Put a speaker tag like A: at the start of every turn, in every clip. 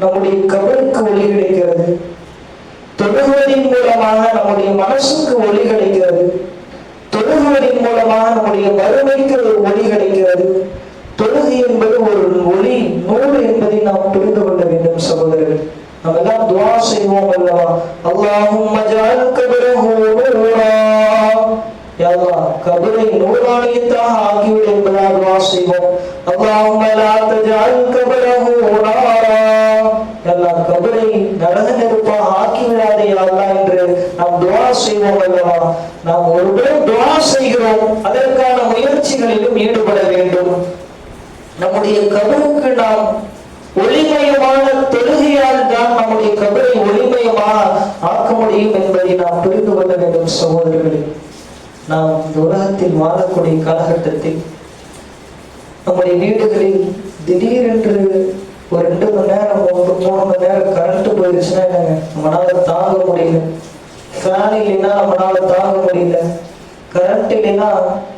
A: நம்முடைய கபலுக்கு ஒளி கிடைக்கிறது. தொழுகுவதின் மூலமாக நம்முடைய மனசுக்கு ஒளி கிடைக்கிறது. தொழுகுவதின் மூலமாக நம்முடைய வறுமைக்கு ஒரு ஒளி கிடைக்கிறது. தொழுகை என்பது ஒரு ஒளி நூல் என்பதை நாம் புரிந்து கொள்ள வேண்டும் சகோதரர்கள். நம்ம எல்லாம் துவா செய்வோம் அல்லவா? அல்லாஹும் மஜால் கபரஹு நூரா. யா கபரை நூறானியத்தாக ஆக்கிவிடு என்பதாக துவா செய்வோம் அல்லாஹும் லா தஜால் கபரஹு நாரா எல்லாம் கபரை நரக நெருப்பாக ஆக்கி விடாதே அல்லாஹ் என்று நாம் துவா செய்வோம் அல்லவா நாம் ஒருபுறம் துவா செய்கிறோம் அதற்கான முயற்சிகளிலும் ஈடுபட வேண்டும் நம்முடைய கபருக்கு நாம் ஒளிமயமான தொழுகையால் தான் நம்முடைய கபரை ஒளிமயமாக ஆக்க முடியும் என்பதை நாம் புரிந்து கொள்ள வேண்டும் சகோதரர்களே நாம் இந்த உலகத்தில் வாழக்கூடிய காலகட்டத்தில் நம்முடைய வீடுகளில் திடீரென்று ஒரு ரெண்டு மணி நேரம் மூணு மூணு மணி நேரம் கரண்ட் போயிடுச்சுன்னா என்னங்க நம்மளால தாங்க முடியல. ஃபேன் இல்லைன்னா நம்மளால தாங்க முடியல. கரண்ட் இல்லைன்னா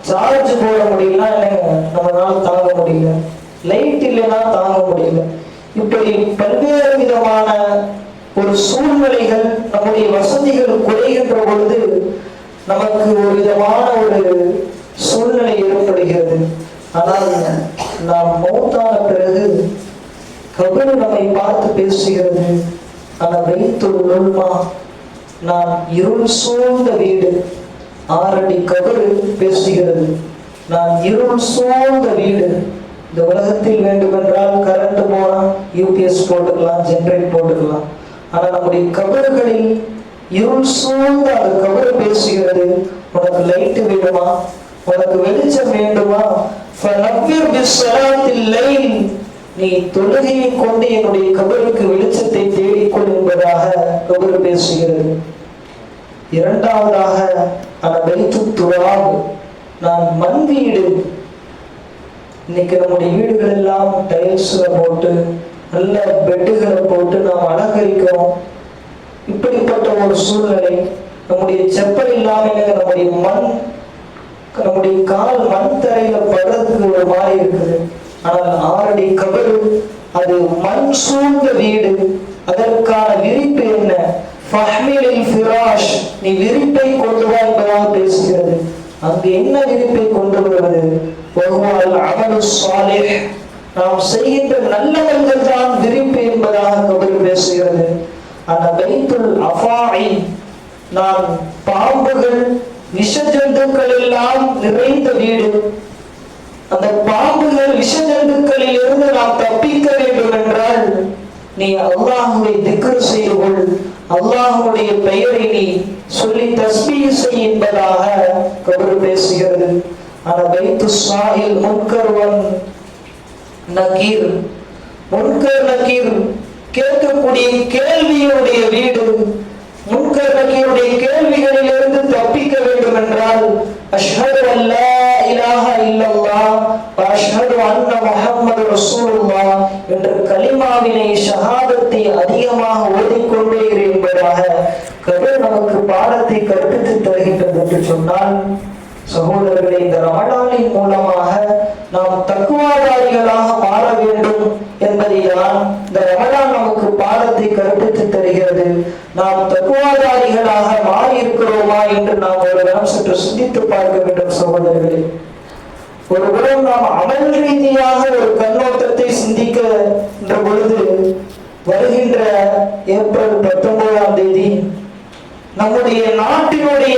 A: சார்ஜ் போட முடியலன்னா என்னங்க நம்மளால தாங்க முடியல. லைட் இல்லைன்னா தாங்க முடியல. இப்படி பல்வேறு விதமான ஒரு சூழ்நிலைகள் நம்முடைய வசதிகள் குறைகின்ற பொழுது நமக்கு ஒரு விதமான ஒரு சூழ்நிலை ஏற்படுகிறது. ஆனால் நாம் மௌத்தான பிறகு கபரு நம்மை பார்த்து பேசுகிறது. ஆனால் வைத்துள்ளுமா நான் இருள் சூழ்ந்த வீடு ஆறடி கபரு பேசுகிறது. நான் இருள் சூழ்ந்த வீடு. இந்த உலகத்தில் வேண்டுமென்றால் கரண்ட் போனால் யூபிஎஸ் போட்டுக்கலாம் ஜென்ரேட் போட்டுக்கலாம். ஆனால் நம்முடைய கபறுகளில் இருள் சூழ்ந்து அது கவலை பேசுகிறது. உனக்கு லைட் வேண்டுமா? உனக்கு வெளிச்சம் வேண்டுமா? நீ தொழுகையை கொண்டு என்னுடைய கபருக்கு வெளிச்சத்தை தேடிக்கொள் என்பதாக கபர் பேசுகிறது. இரண்டாவதாக அந்த வைத்து நான் மண் வீடு. இன்னைக்கு நம்முடைய வீடுகள் எல்லாம் டைல்ஸ்ல போட்டு நல்ல பெட்டுகளை போட்டு நாம் அலங்கரிக்கிறோம். இப்படிப்பட்ட ஒரு சூழ்நிலை நம்முடைய செப்பல் இல்லாம நம்முடைய மண் நம்முடைய கால் மண் தரையில படுறதுக்கு ஒரு மாதிரி இருக்குது. ஆனால் ஆறடி கபடு அது மண் சூழ்ந்த வீடு. அதற்கான விரிப்பு என்ன? நீ விரிப்பை கொண்டு வா என்பதாக பேசுகிறது. அங்கு என்ன விரிப்பை கொண்டு வருவது? நாம் செய்கின்ற நல்லவர்கள் தான் விரிப்பு என்பதாக கபர் பேசுகிறது. அந்த பைத்துல் அஃபாஇ நான் பாம்புகள் விஷஜந்துக்கள் எல்லாம் நிறைந்த வீடு. அந்த பாம்புகள் விஷஜந்துக்களில் இருந்து நாம் தப்பிக்க வேண்டும் என்றால் நீ அல்லாஹுவை திக்ர் செய்து கொள். அல்லாஹுடைய பெயரை நீ சொல்லி தஸ்பீஹ் செய் என்பதாக கபர் பேசுகிறது. ஆனா பைத்து சாஹில் முன்கர்வன் நகீர். முன்கர் நகீர். கேட்கக்கூடிய கேள்வியுடைய வீடு முன்கர் நகீருடைய கேள்விகளில் இருந்து தப்பிக்க வேண்டும் என்றால் அஷ்ஹது அல்லா இலாஹ இல்லல்லா அஷ்ஹது அன்ன முஹம்மது ரசூலுல்லா என்ற கலிமாவினை ஷஹாதத்தை அதிகமாக ஓதிக்கொண்டே இரு என்பதாக கபர் நமக்கு பாடத்தை கற்பித்து தருகின்றது என்று சொன்னால் சகோதரர்களே இந்த ரமணானின் மூலமாக நாம் தக்குவாதாரிகளாக மாற வேண்டும். என்பதைதான் இந்த ரமணான் நமக்கு பாடத்தை கற்பித்து தருகிறது. நாம் தக்குவாதாரிகளாக மாறி இருக்கிறோமா என்று நாம் ஒரு கணம் சற்று சிந்தித்து பார்க்க வேண்டும் சகோதரர்களே. ஒரு நாம் அமல் ரீதியாக ஒரு கண்ணோட்டத்தை சிந்திக்கின்ற பொழுது வருகின்ற ஏப்ரல் பத்தொன்பதாம் தேதி நம்முடைய நாட்டினுடைய